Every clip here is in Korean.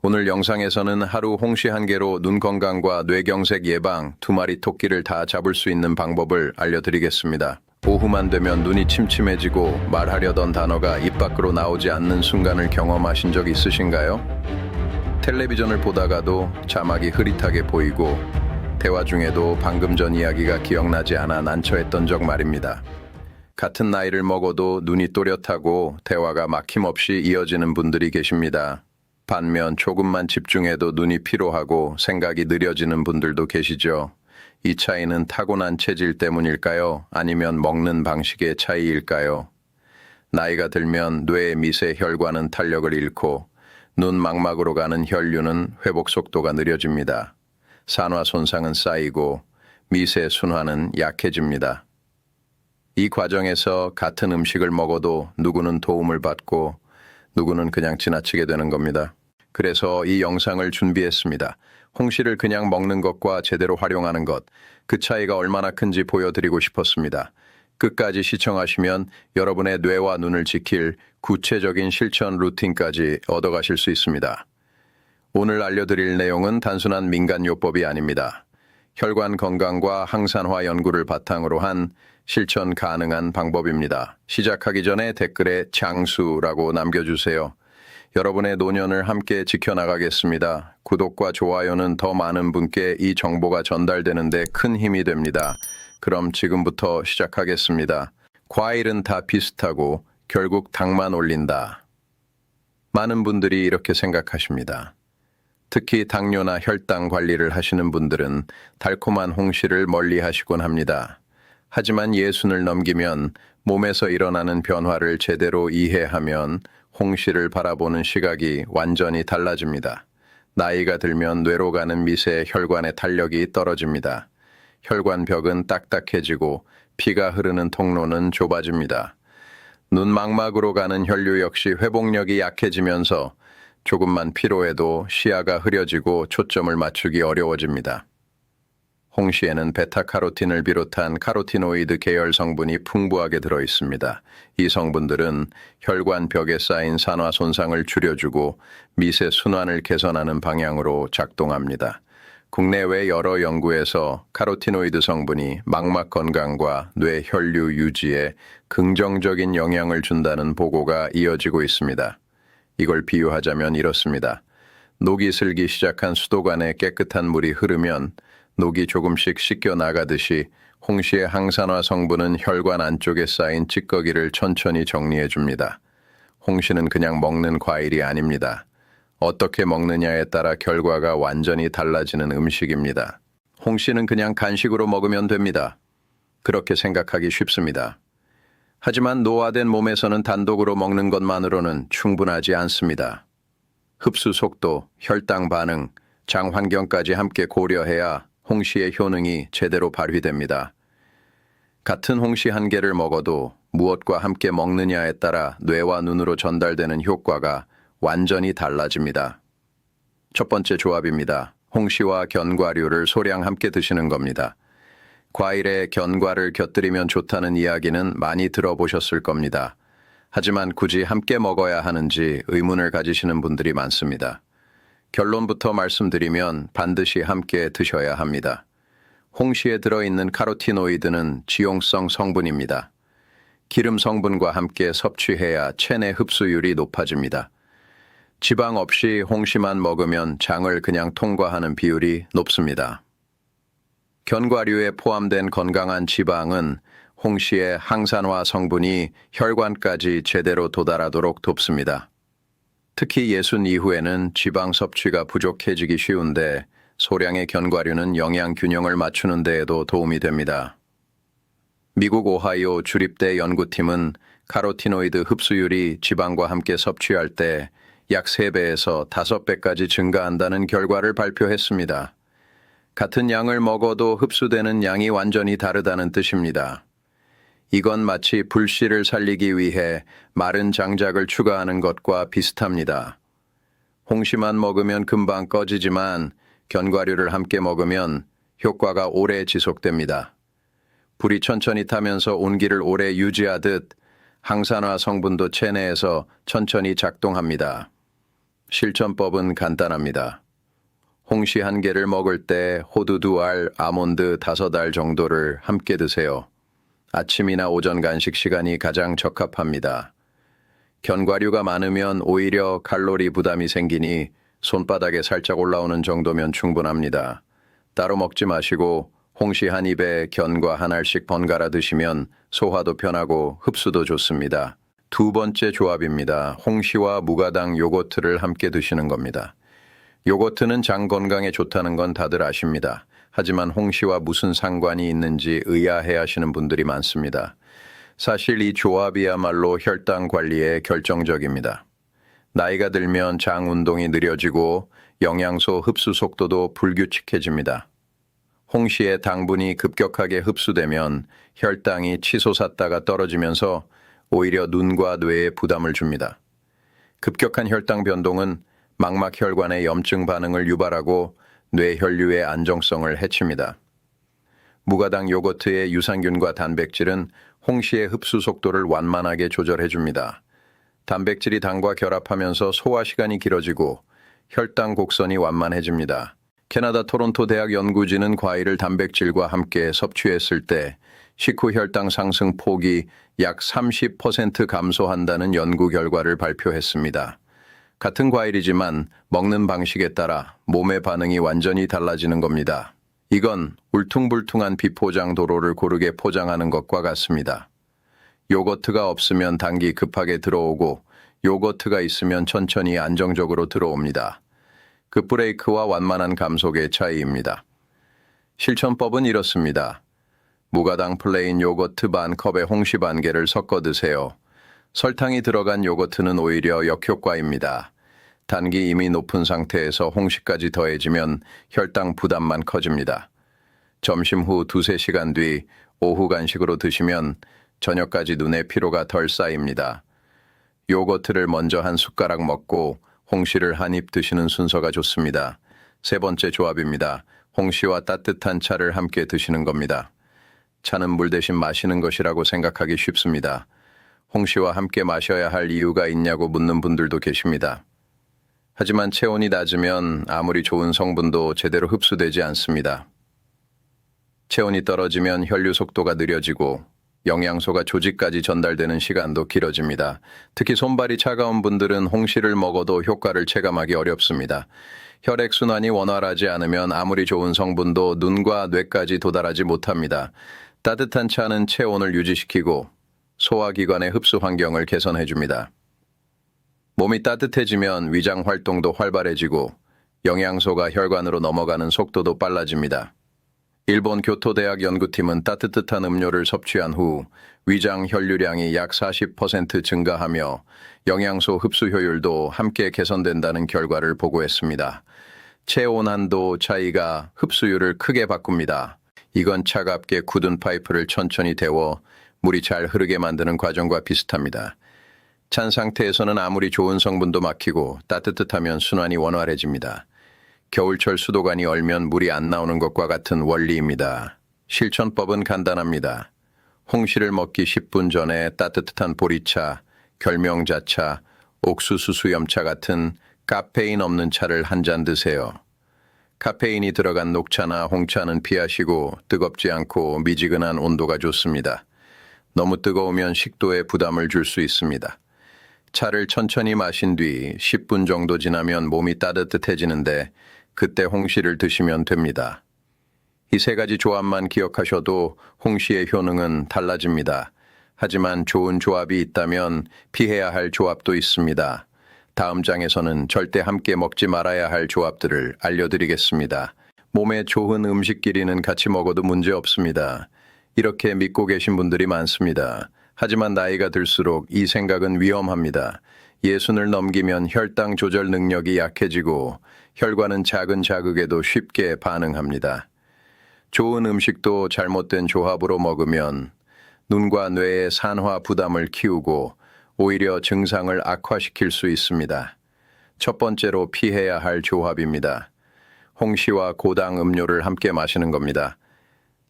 오늘 영상에서는 하루 홍시 한 개로 눈 건강과 뇌경색 예방 두 마리 토끼를 다 잡을 수 있는 방법을 알려드리겠습니다. 오후만 되면 눈이 침침해지고 말하려던 단어가 입 밖으로 나오지 않는 순간을 경험하신 적 있으신가요? 텔레비전을 보다가도 자막이 흐릿하게 보이고 대화 중에도 방금 전 이야기가 기억나지 않아 난처했던 적 말입니다. 같은 나이를 먹어도 눈이 또렷하고 대화가 막힘없이 이어지는 분들이 계십니다. 반면 조금만 집중해도 눈이 피로하고 생각이 느려지는 분들도 계시죠. 이 차이는 타고난 체질 때문일까요? 아니면 먹는 방식의 차이일까요? 나이가 들면 뇌의 미세 혈관은 탄력을 잃고 눈 망막으로 가는 혈류는 회복 속도가 느려집니다. 산화 손상은 쌓이고 미세 순환은 약해집니다. 이 과정에서 같은 음식을 먹어도 누구는 도움을 받고 누구는 그냥 지나치게 되는 겁니다. 그래서 이 영상을 준비했습니다. 홍시를 그냥 먹는 것과 제대로 활용하는 것, 그 차이가 얼마나 큰지 보여드리고 싶었습니다. 끝까지 시청하시면 여러분의 뇌와 눈을 지킬 구체적인 실천 루틴까지 얻어가실 수 있습니다. 오늘 알려드릴 내용은 단순한 민간요법이 아닙니다. 혈관 건강과 항산화 연구를 바탕으로 한 실천 가능한 방법입니다. 시작하기 전에 댓글에 장수라고 남겨주세요. 여러분의 노년을 함께 지켜나가겠습니다. 구독과 좋아요는 더 많은 분께 이 정보가 전달되는데 큰 힘이 됩니다. 그럼 지금부터 시작하겠습니다. 과일은 다 비슷하고 결국 당만 올린다. 많은 분들이 이렇게 생각하십니다. 특히 당뇨나 혈당 관리를 하시는 분들은 달콤한 홍시를 멀리 하시곤 합니다. 하지만 예순을 넘기면 몸에서 일어나는 변화를 제대로 이해하면 홍시를 바라보는 시각이 완전히 달라집니다. 나이가 들면 뇌로 가는 미세 혈관의 탄력이 떨어집니다. 혈관 벽은 딱딱해지고 피가 흐르는 통로는 좁아집니다. 눈 망막으로 가는 혈류 역시 회복력이 약해지면서 조금만 피로해도 시야가 흐려지고 초점을 맞추기 어려워집니다. 홍시에는 베타카로틴을 비롯한 카로티노이드 계열 성분이 풍부하게 들어 있습니다. 이 성분들은 혈관 벽에 쌓인 산화 손상을 줄여주고 미세 순환을 개선하는 방향으로 작동합니다. 국내외 여러 연구에서 카로티노이드 성분이 망막 건강과 뇌 혈류 유지에 긍정적인 영향을 준다는 보고가 이어지고 있습니다. 이걸 비유하자면 이렇습니다. 녹이 슬기 시작한 수도관에 깨끗한 물이 흐르면 녹이 조금씩 씻겨 나가듯이 홍시의 항산화 성분은 혈관 안쪽에 쌓인 찌꺼기를 천천히 정리해 줍니다. 홍시는 그냥 먹는 과일이 아닙니다. 어떻게 먹느냐에 따라 결과가 완전히 달라지는 음식입니다. 홍시는 그냥 간식으로 먹으면 됩니다. 그렇게 생각하기 쉽습니다. 하지만 노화된 몸에서는 단독으로 먹는 것만으로는 충분하지 않습니다. 흡수 속도, 혈당 반응, 장 환경까지 함께 고려해야 홍시의 효능이 제대로 발휘됩니다. 같은 홍시 한 개를 먹어도 무엇과 함께 먹느냐에 따라 뇌와 눈으로 전달되는 효과가 완전히 달라집니다. 첫 번째 조합입니다. 홍시와 견과류를 소량 함께 드시는 겁니다. 과일에 견과를 곁들이면 좋다는 이야기는 많이 들어보셨을 겁니다. 하지만 굳이 함께 먹어야 하는지 의문을 가지시는 분들이 많습니다. 결론부터 말씀드리면 반드시 함께 드셔야 합니다. 홍시에 들어있는 카로티노이드는 지용성 성분입니다. 기름 성분과 함께 섭취해야 체내 흡수율이 높아집니다. 지방 없이 홍시만 먹으면 장을 그냥 통과하는 비율이 높습니다. 견과류에 포함된 건강한 지방은 홍시의 항산화 성분이 혈관까지 제대로 도달하도록 돕습니다. 특히 예순 이후에는 지방 섭취가 부족해지기 쉬운데 소량의 견과류는 영양 균형을 맞추는 데에도 도움이 됩니다. 미국 오하이오 주립대 연구팀은 카로티노이드 흡수율이 지방과 함께 섭취할 때 약 3배에서 5배까지 증가한다는 결과를 발표했습니다. 같은 양을 먹어도 흡수되는 양이 완전히 다르다는 뜻입니다. 이건 마치 불씨를 살리기 위해 마른 장작을 추가하는 것과 비슷합니다. 홍시만 먹으면 금방 꺼지지만 견과류를 함께 먹으면 효과가 오래 지속됩니다. 불이 천천히 타면서 온기를 오래 유지하듯 항산화 성분도 체내에서 천천히 작동합니다. 실천법은 간단합니다. 홍시 한 개를 먹을 때 호두 두 알, 아몬드 다섯 알 정도를 함께 드세요. 아침이나 오전 간식 시간이 가장 적합합니다. 견과류가 많으면 오히려 칼로리 부담이 생기니 손바닥에 살짝 올라오는 정도면 충분합니다. 따로 먹지 마시고 홍시 한 입에 견과 한 알씩 번갈아 드시면 소화도 편하고 흡수도 좋습니다. 두 번째 조합입니다. 홍시와 무가당 요거트를 함께 드시는 겁니다. 요거트는 장 건강에 좋다는 건 다들 아십니다. 하지만 홍시와 무슨 상관이 있는지 의아해 하시는 분들이 많습니다. 사실 이 조합이야말로 혈당 관리에 결정적입니다. 나이가 들면 장 운동이 느려지고 영양소 흡수 속도도 불규칙해집니다. 홍시의 당분이 급격하게 흡수되면 혈당이 치솟았다가 떨어지면서 오히려 눈과 뇌에 부담을 줍니다. 급격한 혈당 변동은 망막혈관의 염증 반응을 유발하고 뇌혈류의 안정성을 해칩니다. 무가당 요거트의 유산균과 단백질은 홍시의 흡수 속도를 완만하게 조절해 줍니다. 단백질이 당과 결합하면서 소화 시간이 길어지고 혈당 곡선이 완만해집니다. 캐나다 토론토 대학 연구진은 과일을 단백질과 함께 섭취했을 때 식후 혈당 상승 폭이 약 30% 감소한다는 연구 결과를 발표했습니다. 같은 과일이지만 먹는 방식에 따라 몸의 반응이 완전히 달라지는 겁니다. 이건 울퉁불퉁한 비포장 도로를 고르게 포장하는 것과 같습니다. 요거트가 없으면 당기 급하게 들어오고 요거트가 있으면 천천히 안정적으로 들어옵니다. 그 브레이크와 완만한 감속의 차이입니다. 실천법은 이렇습니다. 무가당 플레인 요거트 반 컵에 홍시 반 개를 섞어 드세요. 설탕이 들어간 요거트는 오히려 역효과입니다. 단기 이미 높은 상태에서 홍시까지 더해지면 혈당 부담만 커집니다. 점심 후 두세 시간 뒤 오후 간식으로 드시면 저녁까지 눈의 피로가 덜 쌓입니다. 요거트를 먼저 한 숟가락 먹고 홍시를 한 입 드시는 순서가 좋습니다. 세 번째 조합입니다. 홍시와 따뜻한 차를 함께 드시는 겁니다. 차는 물 대신 마시는 것이라고 생각하기 쉽습니다. 홍시와 함께 마셔야 할 이유가 있냐고 묻는 분들도 계십니다. 하지만 체온이 낮으면 아무리 좋은 성분도 제대로 흡수되지 않습니다. 체온이 떨어지면 혈류 속도가 느려지고 영양소가 조직까지 전달되는 시간도 길어집니다. 특히 손발이 차가운 분들은 홍시를 먹어도 효과를 체감하기 어렵습니다. 혈액순환이 원활하지 않으면 아무리 좋은 성분도 눈과 뇌까지 도달하지 못합니다. 따뜻한 차는 체온을 유지시키고 소화기관의 흡수 환경을 개선해 줍니다. 몸이 따뜻해지면 위장 활동도 활발해지고 영양소가 혈관으로 넘어가는 속도도 빨라집니다. 일본 교토대학 연구팀은 따뜻한 음료를 섭취한 후 위장 혈류량이 약 40% 증가하며 영양소 흡수 효율도 함께 개선된다는 결과를 보고했습니다. 체온한도 차이가 흡수율을 크게 바꿉니다. 이건 차갑게 굳은 파이프를 천천히 데워 물이 잘 흐르게 만드는 과정과 비슷합니다. 찬 상태에서는 아무리 좋은 성분도 막히고 따뜻하면 순환이 원활해집니다. 겨울철 수도관이 얼면 물이 안 나오는 것과 같은 원리입니다. 실천법은 간단합니다. 홍시를 먹기 10분 전에 따뜻한 보리차, 결명자차, 옥수수 수염차 같은 카페인 없는 차를 한 잔 드세요. 카페인이 들어간 녹차나 홍차는 피하시고 뜨겁지 않고 미지근한 온도가 좋습니다. 너무 뜨거우면 식도에 부담을 줄 수 있습니다. 차를 천천히 마신 뒤 10분 정도 지나면 몸이 따뜻해지는데 그때 홍시를 드시면 됩니다. 이 세 가지 조합만 기억하셔도 홍시의 효능은 달라집니다. 하지만 좋은 조합이 있다면 피해야 할 조합도 있습니다. 다음 장에서는 절대 함께 먹지 말아야 할 조합들을 알려드리겠습니다. 몸에 좋은 음식끼리는 같이 먹어도 문제 없습니다. 이렇게 믿고 계신 분들이 많습니다. 하지만 나이가 들수록 이 생각은 위험합니다. 예순을 넘기면 혈당 조절 능력이 약해지고 혈관은 작은 자극에도 쉽게 반응합니다. 좋은 음식도 잘못된 조합으로 먹으면 눈과 뇌의 산화 부담을 키우고 오히려 증상을 악화시킬 수 있습니다. 첫 번째로 피해야 할 조합입니다. 홍시와 고당 음료를 함께 마시는 겁니다.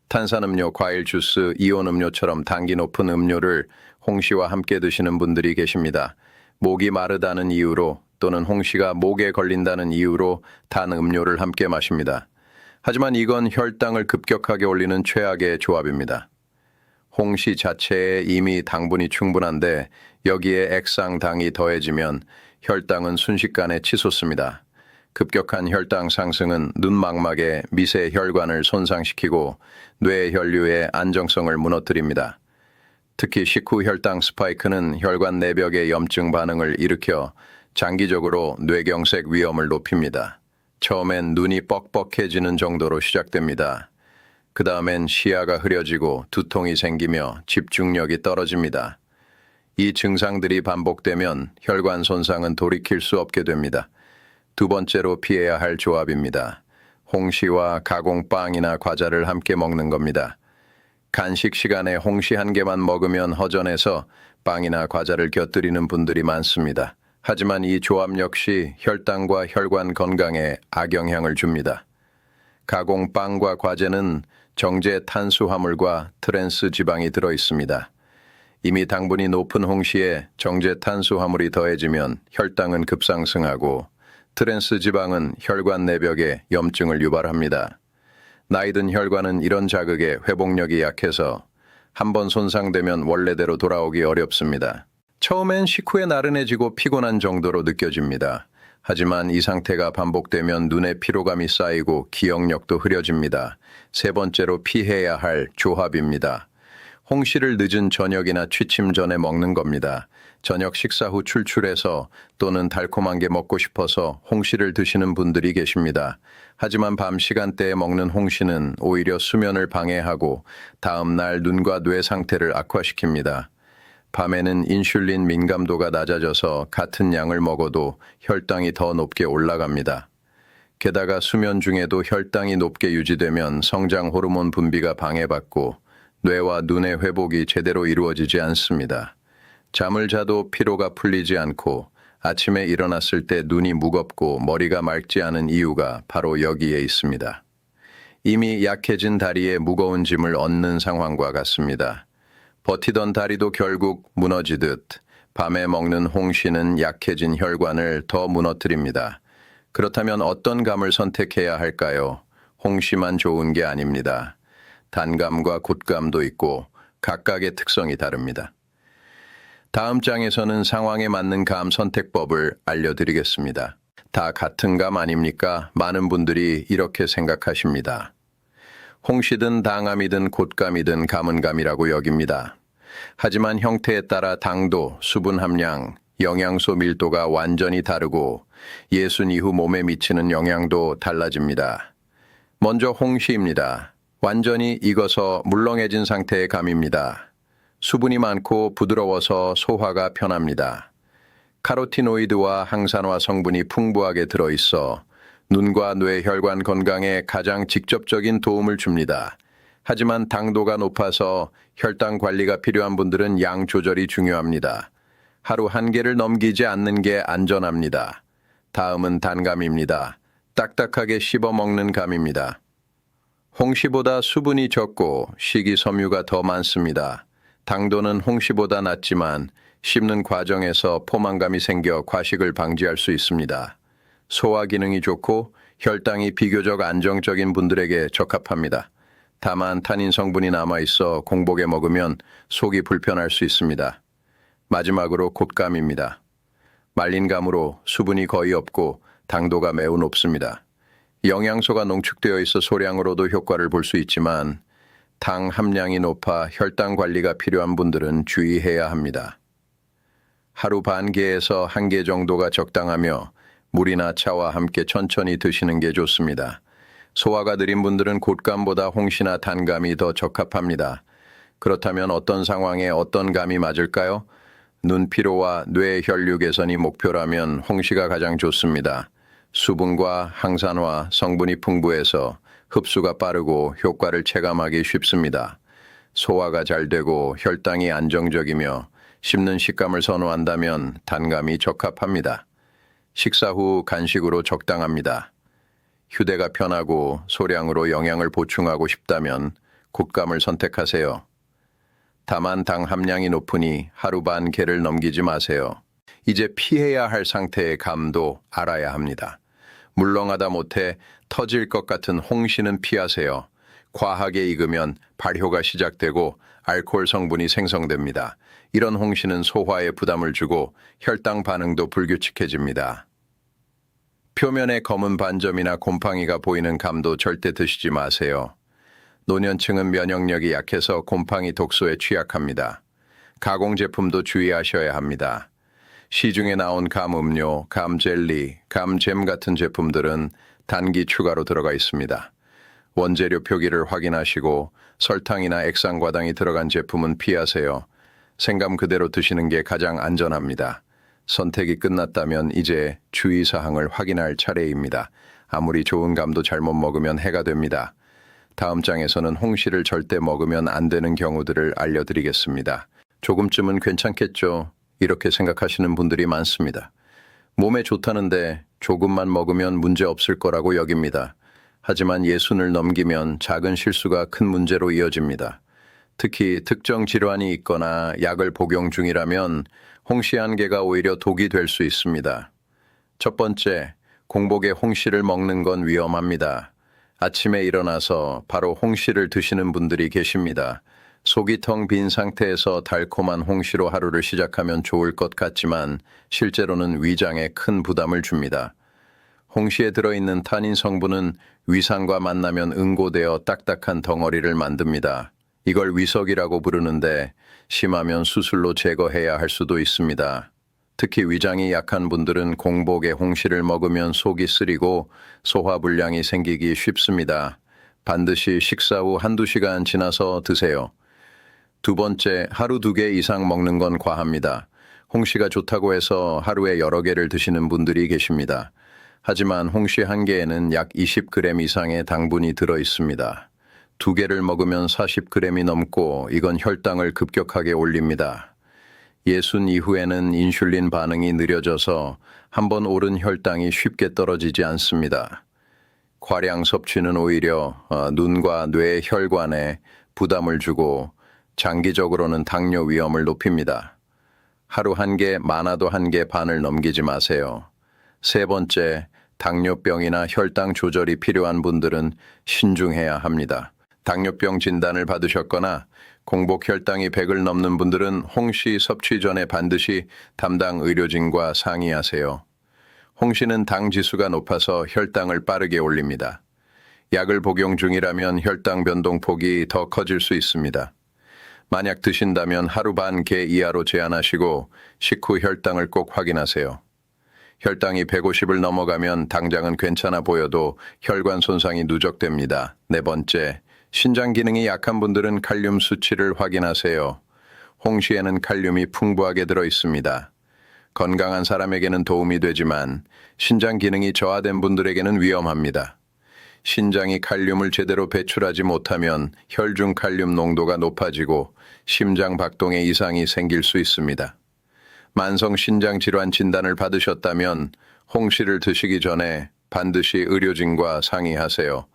탄산음료, 과일 주스, 이온 음료처럼 당기 높은 음료를 홍시와 함께 드시는 분들이 계십니다. 목이 마르다는 이유로 또는 홍시가 목에 걸린다는 이유로 단 음료를 함께 마십니다. 하지만 이건 혈당을 급격하게 올리는 최악의 조합입니다. 홍시 자체에 이미 당분이 충분한데 여기에 액상당이 더해지면 혈당은 순식간에 치솟습니다. 급격한 혈당 상승은 눈망막의 미세 혈관을 손상시키고 뇌 혈류의 안정성을 무너뜨립니다. 특히 식후 혈당 스파이크는 혈관 내벽의 염증 반응을 일으켜 장기적으로 뇌경색 위험을 높입니다. 처음엔 눈이 뻑뻑해지는 정도로 시작됩니다. 그 다음엔 시야가 흐려지고 두통이 생기며 집중력이 떨어집니다. 이 증상들이 반복되면 혈관 손상은 돌이킬 수 없게 됩니다. 두 번째로 피해야 할 조합입니다. 홍시와 가공빵이나 과자를 함께 먹는 겁니다. 간식 시간에 홍시 한 개만 먹으면 허전해서 빵이나 과자를 곁들이는 분들이 많습니다. 하지만 이 조합 역시 혈당과 혈관 건강에 악영향을 줍니다. 가공빵과 과제는 정제 탄수화물과 트랜스 지방이 들어 있습니다. 이미 당분이 높은 홍시에 정제 탄수화물이 더해지면 혈당은 급상승하고 트랜스 지방은 혈관 내벽에 염증을 유발합니다. 나이 든 혈관은 이런 자극에 회복력이 약해서 한 번 손상되면 원래대로 돌아오기 어렵습니다. 처음엔 식후에 나른해지고 피곤한 정도로 느껴집니다. 하지만 이 상태가 반복되면 눈에 피로감이 쌓이고 기억력도 흐려집니다. 세 번째로 피해야 할 조합입니다. 홍시를 늦은 저녁이나 취침 전에 먹는 겁니다. 저녁 식사 후 출출해서 또는 달콤한 게 먹고 싶어서 홍시를 드시는 분들이 계십니다. 하지만 밤 시간대에 먹는 홍시는 오히려 수면을 방해하고 다음날 눈과 뇌 상태를 악화시킵니다. 밤에는 인슐린 민감도가 낮아져서 같은 양을 먹어도 혈당이 더 높게 올라갑니다. 게다가 수면 중에도 혈당이 높게 유지되면 성장 호르몬 분비가 방해받고 뇌와 눈의 회복이 제대로 이루어지지 않습니다. 잠을 자도 피로가 풀리지 않고 아침에 일어났을 때 눈이 무겁고 머리가 맑지 않은 이유가 바로 여기에 있습니다. 이미 약해진 다리에 무거운 짐을 얻는 상황과 같습니다. 버티던 다리도 결국 무너지듯 밤에 먹는 홍시는 약해진 혈관을 더 무너뜨립니다. 그렇다면 어떤 감을 선택해야 할까요? 홍시만 좋은 게 아닙니다. 단감과 곶감도 있고 각각의 특성이 다릅니다. 다음 장에서는 상황에 맞는 감 선택법을 알려드리겠습니다. 다 같은 감 아닙니까? 많은 분들이 이렇게 생각하십니다. 홍시든 당감이든 곶감이든 감은 감이라고 여깁니다. 하지만 형태에 따라 당도, 수분 함량, 영양소 밀도가 완전히 다르고 예순 이후 몸에 미치는 영향도 달라집니다. 먼저 홍시입니다. 완전히 익어서 물렁해진 상태의 감입니다. 수분이 많고 부드러워서 소화가 편합니다. 카로티노이드와 항산화 성분이 풍부하게 들어있어 눈과 뇌 혈관 건강에 가장 직접적인 도움을 줍니다. 하지만 당도가 높아서 혈당 관리가 필요한 분들은 양 조절이 중요합니다. 하루 한 개를 넘기지 않는 게 안전합니다. 다음은 단감입니다. 딱딱하게 씹어 먹는 감입니다. 홍시보다 수분이 적고 식이섬유가 더 많습니다. 당도는 홍시보다 낮지만 씹는 과정에서 포만감이 생겨 과식을 방지할 수 있습니다. 소화 기능이 좋고 혈당이 비교적 안정적인 분들에게 적합합니다. 다만 탄닌 성분이 남아 있어 공복에 먹으면 속이 불편할 수 있습니다. 마지막으로 곶감입니다. 말린 감으로 수분이 거의 없고 당도가 매우 높습니다. 영양소가 농축되어 있어 소량으로도 효과를 볼 수 있지만 당 함량이 높아 혈당 관리가 필요한 분들은 주의해야 합니다. 하루 반 개에서 한 개 정도가 적당하며 물이나 차와 함께 천천히 드시는 게 좋습니다. 소화가 느린 분들은 곶감보다 홍시나 단감이 더 적합합니다. 그렇다면 어떤 상황에 어떤 감이 맞을까요? 눈 피로와 뇌 혈류 개선이 목표라면 홍시가 가장 좋습니다. 수분과 항산화 성분이 풍부해서 흡수가 빠르고 효과를 체감하기 쉽습니다. 소화가 잘 되고 혈당이 안정적이며 씹는 식감을 선호한다면 단감이 적합합니다. 식사 후 간식으로 적당합니다. 휴대가 편하고 소량으로 영양을 보충하고 싶다면 곶감을 선택하세요. 다만 당 함량이 높으니 하루 반 개를 넘기지 마세요. 이제 피해야 할 상태의 감도 알아야 합니다. 물렁하다 못해 터질 것 같은 홍시는 피하세요. 과하게 익으면 발효가 시작되고 알코올 성분이 생성됩니다. 이런 홍시는 소화에 부담을 주고 혈당 반응도 불규칙해집니다. 표면에 검은 반점이나 곰팡이가 보이는 감도 절대 드시지 마세요. 노년층은 면역력이 약해서 곰팡이 독소에 취약합니다. 가공 제품도 주의하셔야 합니다. 시중에 나온 감 음료, 감 젤리, 감잼 같은 제품들은 단기 추가로 들어가 있습니다. 원재료 표기를 확인하시고 설탕이나 액상과당이 들어간 제품은 피하세요. 생감 그대로 드시는 게 가장 안전합니다. 선택이 끝났다면 이제 주의사항을 확인할 차례입니다. 아무리 좋은 감도 잘못 먹으면 해가 됩니다. 다음 장에서는 홍시를 절대 먹으면 안 되는 경우들을 알려드리겠습니다. 조금쯤은 괜찮겠죠. 이렇게 생각하시는 분들이 많습니다. 몸에 좋다는데 조금만 먹으면 문제 없을 거라고 여깁니다. 하지만 예순을 넘기면 작은 실수가 큰 문제로 이어집니다. 특히 특정 질환이 있거나 약을 복용 중이라면 홍시 한 개가 오히려 독이 될 수 있습니다. 첫 번째, 공복에 홍시를 먹는 건 위험합니다. 아침에 일어나서 바로 홍시를 드시는 분들이 계십니다. 속이 텅 빈 상태에서 달콤한 홍시로 하루를 시작하면 좋을 것 같지만 실제로는 위장에 큰 부담을 줍니다. 홍시에 들어있는 타닌 성분은 위산과 만나면 응고되어 딱딱한 덩어리를 만듭니다. 이걸 위석이라고 부르는데 심하면 수술로 제거해야 할 수도 있습니다. 특히 위장이 약한 분들은 공복에 홍시를 먹으면 속이 쓰리고 소화불량이 생기기 쉽습니다. 반드시 식사 후 한두 시간 지나서 드세요. 두 번째, 하루 두 개 이상 먹는 건 과합니다. 홍시가 좋다고 해서 하루에 여러 개를 드시는 분들이 계십니다. 하지만 홍시 한 개에는 약 20g 이상의 당분이 들어 있습니다. 두 개를 먹으면 40g이 넘고 이건 혈당을 급격하게 올립니다. 예순 이후에는 인슐린 반응이 느려져서 한번 오른 혈당이 쉽게 떨어지지 않습니다. 과량 섭취는 오히려 어, 눈과 뇌 혈관에 부담을 주고 장기적으로는 당뇨 위험을 높입니다. 하루 한 개, 많아도 한 개 반을 넘기지 마세요. 세 번째, 당뇨병이나 혈당 조절이 필요한 분들은 신중해야 합니다. 당뇨병 진단을 받으셨거나 공복 혈당이 100을 넘는 분들은 홍시 섭취 전에 반드시 담당 의료진과 상의하세요. 홍시는 당 지수가 높아서 혈당을 빠르게 올립니다. 약을 복용 중이라면 혈당 변동폭이 더 커질 수 있습니다. 만약 드신다면 하루 반 개 이하로 제한하시고 식후 혈당을 꼭 확인하세요. 혈당이 150을 넘어가면 당장은 괜찮아 보여도 혈관 손상이 누적됩니다. 네 번째, 신장 기능이 약한 분들은 칼륨 수치를 확인하세요. 홍시에는 칼륨이 풍부하게 들어 있습니다. 건강한 사람에게는 도움이 되지만 신장 기능이 저하된 분들에게는 위험합니다. 신장이 칼륨을 제대로 배출하지 못하면 혈중 칼륨 농도가 높아지고 심장 박동에 이상이 생길 수 있습니다. 만성 신장 질환 진단을 받으셨다면 홍시를 드시기 전에 반드시 의료진과 상의하세요.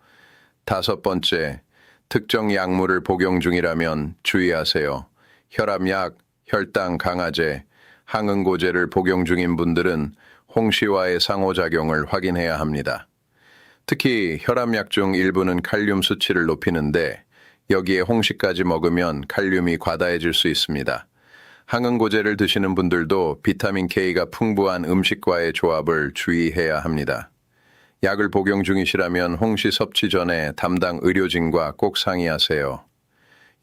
다섯 번째, 특정 약물을 복용 중이라면 주의하세요. 혈압약, 혈당 강화제, 항응고제를 복용 중인 분들은 홍시와의 상호작용을 확인해야 합니다. 특히 혈압약 중 일부는 칼륨 수치를 높이는데 여기에 홍시까지 먹으면 칼륨이 과다해질 수 있습니다. 항응고제를 드시는 분들도 비타민 K가 풍부한 음식과의 조합을 주의해야 합니다. 약을 복용 중이시라면 홍시 섭취 전에 담당 의료진과 꼭 상의하세요.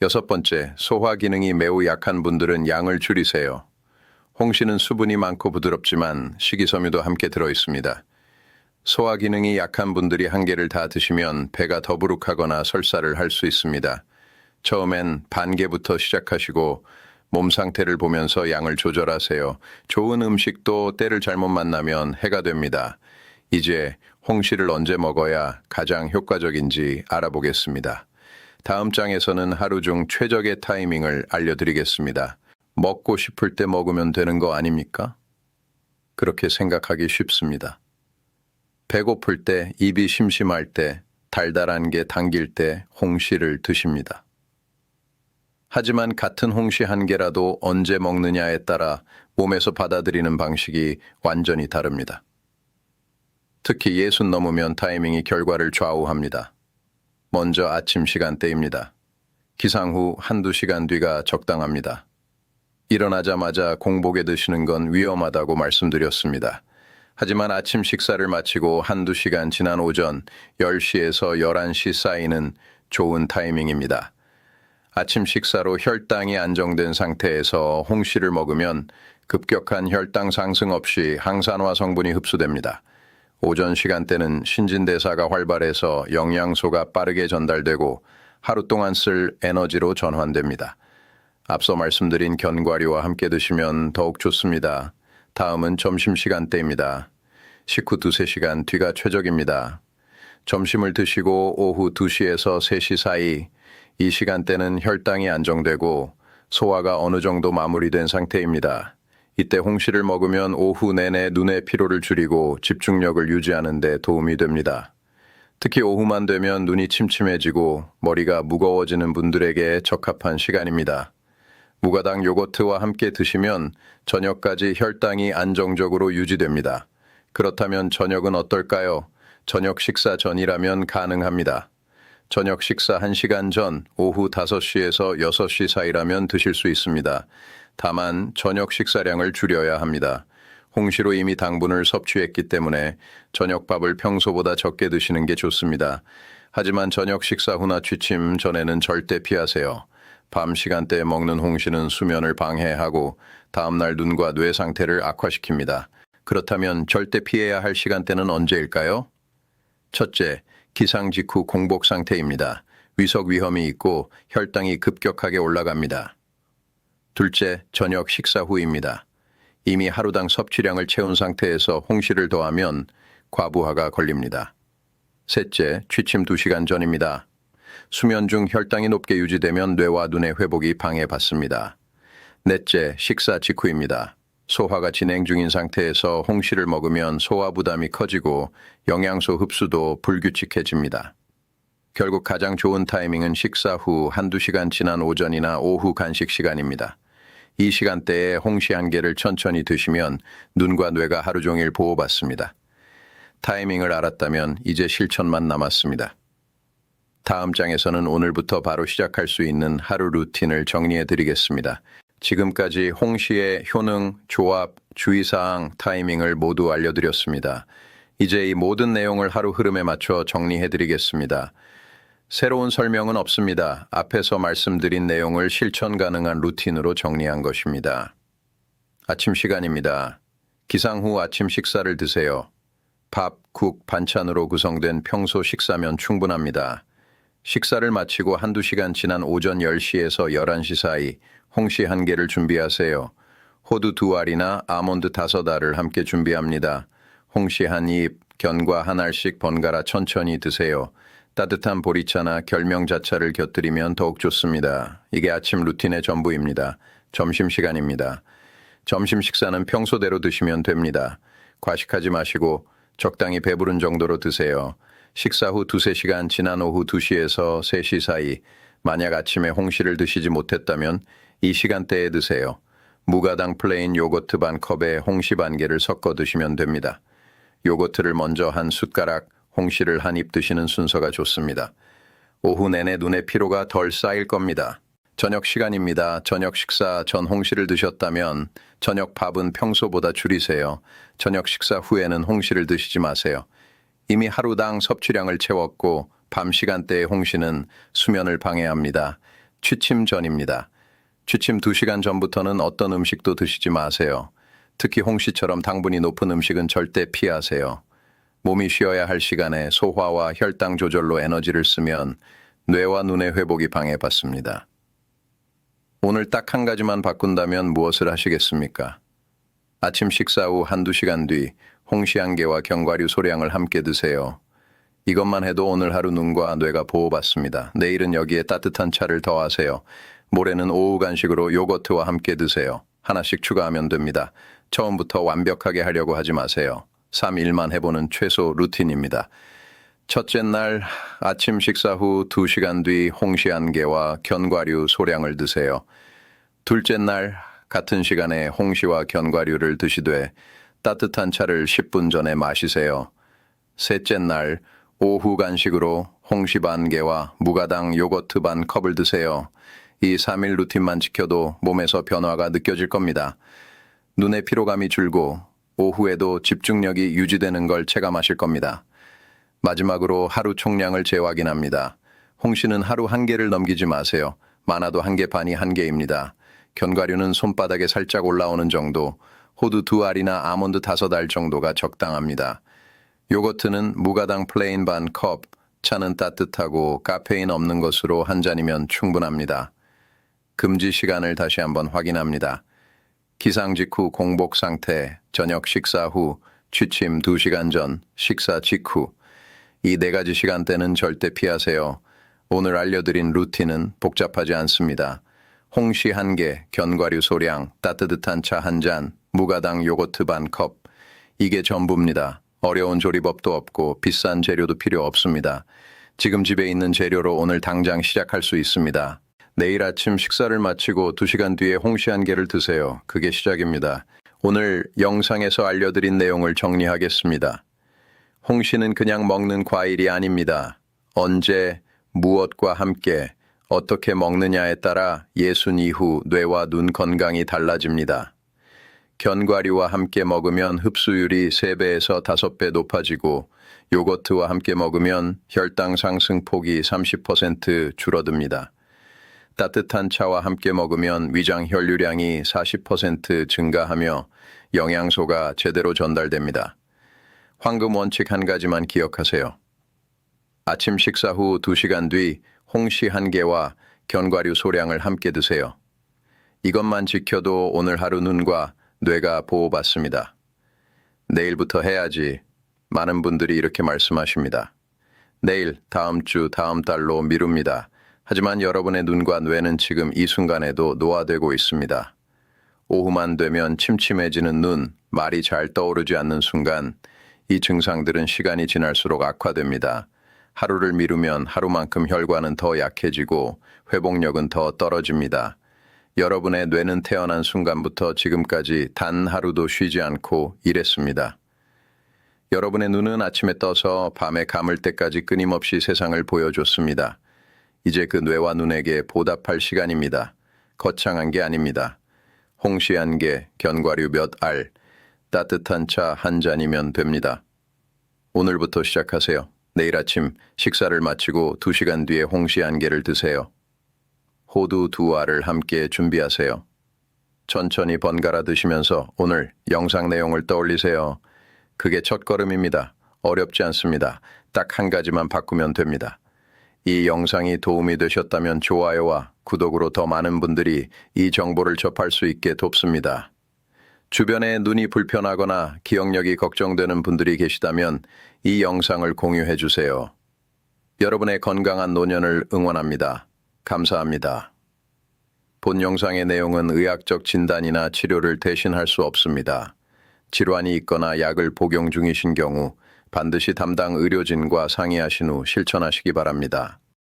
여섯 번째, 소화 기능이 매우 약한 분들은 양을 줄이세요. 홍시는 수분이 많고 부드럽지만 식이섬유도 함께 들어 있습니다. 소화 기능이 약한 분들이 한 개를 다 드시면 배가 더부룩하거나 설사를 할 수 있습니다. 처음엔 반 개부터 시작하시고 몸 상태를 보면서 양을 조절하세요. 좋은 음식도 때를 잘못 만나면 해가 됩니다. 이제 홍시를 언제 먹어야 가장 효과적인지 알아보겠습니다. 다음 장에서는 하루 중 최적의 타이밍을 알려드리겠습니다. 먹고 싶을 때 먹으면 되는 거 아닙니까? 그렇게 생각하기 쉽습니다. 배고플 때, 입이 심심할 때, 달달한 게 당길 때 홍시를 드십니다. 하지만 같은 홍시 한 개라도 언제 먹느냐에 따라 몸에서 받아들이는 방식이 완전히 다릅니다. 특히 예순 넘으면 타이밍이 결과를 좌우합니다. 먼저 아침 시간대입니다. 기상 후 한두 시간 뒤가 적당합니다. 일어나자마자 공복에 드시는 건 위험하다고 말씀드렸습니다. 하지만 아침 식사를 마치고 한두 시간 지난 오전 10시에서 11시 사이는 좋은 타이밍입니다. 아침 식사로 혈당이 안정된 상태에서 홍시를 먹으면 급격한 혈당 상승 없이 항산화 성분이 흡수됩니다. 오전 시간대는 신진대사가 활발해서 영양소가 빠르게 전달되고 하루 동안 쓸 에너지로 전환됩니다. 앞서 말씀드린 견과류와 함께 드시면 더욱 좋습니다. 다음은 점심시간대입니다. 식후 두세 시간 뒤가 최적입니다. 점심을 드시고 오후 2시에서 3시 사이 이 시간대는 혈당이 안정되고 소화가 어느 정도 마무리된 상태입니다. 이때 홍시를 먹으면 오후 내내 눈의 피로를 줄이고 집중력을 유지하는 데 도움이 됩니다. 특히 오후만 되면 눈이 침침해지고 머리가 무거워지는 분들에게 적합한 시간입니다. 무가당 요거트와 함께 드시면 저녁까지 혈당이 안정적으로 유지됩니다. 그렇다면 저녁은 어떨까요? 저녁 식사 전이라면 가능합니다. 저녁 식사 1시간 전 오후 5시에서 6시 사이라면 드실 수 있습니다. 다만 저녁 식사량을 줄여야 합니다. 홍시로 이미 당분을 섭취했기 때문에 저녁밥을 평소보다 적게 드시는 게 좋습니다. 하지만 저녁 식사 후나 취침 전에는 절대 피하세요. 밤 시간대에 먹는 홍시는 수면을 방해하고 다음날 눈과 뇌 상태를 악화시킵니다. 그렇다면 절대 피해야 할 시간대는 언제일까요? 첫째, 기상 직후 공복 상태입니다. 위석 위험이 있고 혈당이 급격하게 올라갑니다. 둘째, 저녁 식사 후입니다. 이미 하루당 섭취량을 채운 상태에서 홍시를 더하면 과부하가 걸립니다. 셋째, 취침 2시간 전입니다. 수면 중 혈당이 높게 유지되면 뇌와 눈의 회복이 방해받습니다. 넷째, 식사 직후입니다. 소화가 진행 중인 상태에서 홍시를 먹으면 소화 부담이 커지고 영양소 흡수도 불규칙해집니다. 결국 가장 좋은 타이밍은 식사 후 한두 시간 지난 오전이나 오후 간식 시간입니다. 이 시간대에 홍시 한 개를 천천히 드시면 눈과 뇌가 하루 종일 보호받습니다. 타이밍을 알았다면 이제 실천만 남았습니다. 다음 장에서는 오늘부터 바로 시작할 수 있는 하루 루틴을 정리해 드리겠습니다. 지금까지 홍시의 효능, 조합, 주의사항, 타이밍을 모두 알려드렸습니다. 이제 이 모든 내용을 하루 흐름에 맞춰 정리해 드리겠습니다. 새로운 설명은 없습니다. 앞에서 말씀드린 내용을 실천 가능한 루틴으로 정리한 것입니다. 아침 시간입니다. 기상 후 아침 식사를 드세요. 밥, 국, 반찬으로 구성된 평소 식사면 충분합니다. 식사를 마치고 한두 시간 지난 오전 10시에서 11시 사이 홍시 한 개를 준비하세요. 호두 두 알이나 아몬드 다섯 알을 함께 준비합니다. 홍시 한 입, 견과 한 알씩 번갈아 천천히 드세요. 따뜻한 보리차나 결명자차를 곁들이면 더욱 좋습니다. 이게 아침 루틴의 전부입니다. 점심시간입니다. 점심 식사는 평소대로 드시면 됩니다. 과식하지 마시고 적당히 배부른 정도로 드세요. 식사 후 두세 시간 지난 오후 2시에서 3시 사이 만약 아침에 홍시를 드시지 못했다면 이 시간대에 드세요. 무가당 플레인 요거트 반 컵에 홍시 반 개를 섞어 드시면 됩니다. 요거트를 먼저 한 숟가락, 홍시를 한 입 드시는 순서가 좋습니다. 오후 내내 눈의 피로가 덜 쌓일 겁니다. 저녁 시간입니다. 저녁 식사 전 홍시를 드셨다면 저녁 밥은 평소보다 줄이세요. 저녁 식사 후에는 홍시를 드시지 마세요. 이미 하루당 섭취량을 채웠고 밤 시간대의 홍시는 수면을 방해합니다. 취침 전입니다. 취침 2시간 전부터는 어떤 음식도 드시지 마세요. 특히 홍시처럼 당분이 높은 음식은 절대 피하세요. 몸이 쉬어야 할 시간에 소화와 혈당 조절로 에너지를 쓰면 뇌와 눈의 회복이 방해받습니다. 오늘 딱 한 가지만 바꾼다면 무엇을 하시겠습니까? 아침 식사 후 한두 시간 뒤 홍시 한 개와 견과류 소량을 함께 드세요. 이것만 해도 오늘 하루 눈과 뇌가 보호받습니다. 내일은 여기에 따뜻한 차를 더하세요. 모레는 오후 간식으로 요거트와 함께 드세요. 하나씩 추가하면 됩니다. 처음부터 완벽하게 하려고 하지 마세요. 3일만 해보는 최소 루틴입니다. 첫째 날 아침 식사 후 2시간 뒤 홍시 한 개와 견과류 소량을 드세요. 둘째 날 같은 시간에 홍시와 견과류를 드시되 따뜻한 차를 10분 전에 마시세요. 셋째 날 오후 간식으로 홍시 반 개와 무가당 요거트 반 컵을 드세요. 이 3일 루틴만 지켜도 몸에서 변화가 느껴질 겁니다. 눈의 피로감이 줄고 오후에도 집중력이 유지되는 걸 체감하실 겁니다. 마지막으로 하루 총량을 재확인합니다. 홍시는 하루 한 개를 넘기지 마세요. 많아도 한 개 반이 한 개입니다. 견과류는 손바닥에 살짝 올라오는 정도, 호두 두 알이나 아몬드 다섯 알 정도가 적당합니다. 요거트는 무가당 플레인 반 컵, 차는 따뜻하고 카페인 없는 것으로 한 잔이면 충분합니다. 금지 시간을 다시 한번 확인합니다. 기상 직후 공복 상태, 저녁 식사 후, 취침 2시간 전, 식사 직후. 이 네 가지 시간대는 절대 피하세요. 오늘 알려드린 루틴은 복잡하지 않습니다. 홍시 한 개, 견과류 소량, 따뜻한 차 한 잔, 무가당 요거트 반 컵. 이게 전부입니다. 어려운 조리법도 없고 비싼 재료도 필요 없습니다. 지금 집에 있는 재료로 오늘 당장 시작할 수 있습니다. 내일 아침 식사를 마치고 2시간 뒤에 홍시 한 개를 드세요. 그게 시작입니다. 오늘 영상에서 알려드린 내용을 정리하겠습니다. 홍시는 그냥 먹는 과일이 아닙니다. 언제, 무엇과 함께, 어떻게 먹느냐에 따라 예순 이후 뇌와 눈 건강이 달라집니다. 견과류와 함께 먹으면 흡수율이 3배에서 5배 높아지고 요거트와 함께 먹으면 혈당 상승 폭이 30% 줄어듭니다. 따뜻한 차와 함께 먹으면 위장 혈류량이 40% 증가하며 영양소가 제대로 전달됩니다. 황금 원칙 한 가지만 기억하세요. 아침 식사 후 2시간 뒤 홍시 한 개와 견과류 소량을 함께 드세요. 이것만 지켜도 오늘 하루 눈과 뇌가 보호받습니다. 내일부터 해야지. 많은 분들이 이렇게 말씀하십니다. 내일, 다음 주, 다음 달로 미룹니다. 하지만 여러분의 눈과 뇌는 지금 이 순간에도 노화되고 있습니다. 오후만 되면 침침해지는 눈, 말이 잘 떠오르지 않는 순간, 이 증상들은 시간이 지날수록 악화됩니다. 하루를 미루면 하루만큼 혈관은 더 약해지고 회복력은 더 떨어집니다. 여러분의 뇌는 태어난 순간부터 지금까지 단 하루도 쉬지 않고 일했습니다. 여러분의 눈은 아침에 떠서 밤에 감을 때까지 끊임없이 세상을 보여줬습니다. 이제 그 뇌와 눈에게 보답할 시간입니다. 거창한 게 아닙니다. 홍시 한 개, 견과류 몇 알, 따뜻한 차 한 잔이면 됩니다. 오늘부터 시작하세요. 내일 아침 식사를 마치고 2시간 뒤에 홍시 한 개를 드세요. 호두 두 알을 함께 준비하세요. 천천히 번갈아 드시면서 오늘 영상 내용을 떠올리세요. 그게 첫 걸음입니다. 어렵지 않습니다. 딱 한 가지만 바꾸면 됩니다. 이 영상이 도움이 되셨다면 좋아요와 구독으로 더 많은 분들이 이 정보를 접할 수 있게 돕습니다. 주변에 눈이 불편하거나 기억력이 걱정되는 분들이 계시다면 이 영상을 공유해 주세요. 여러분의 건강한 노년을 응원합니다. 감사합니다. 본 영상의 내용은 의학적 진단이나 치료를 대신할 수 없습니다. 질환이 있거나 약을 복용 중이신 경우 반드시 담당 의료진과 상의하신 후 실천하시기 바랍니다.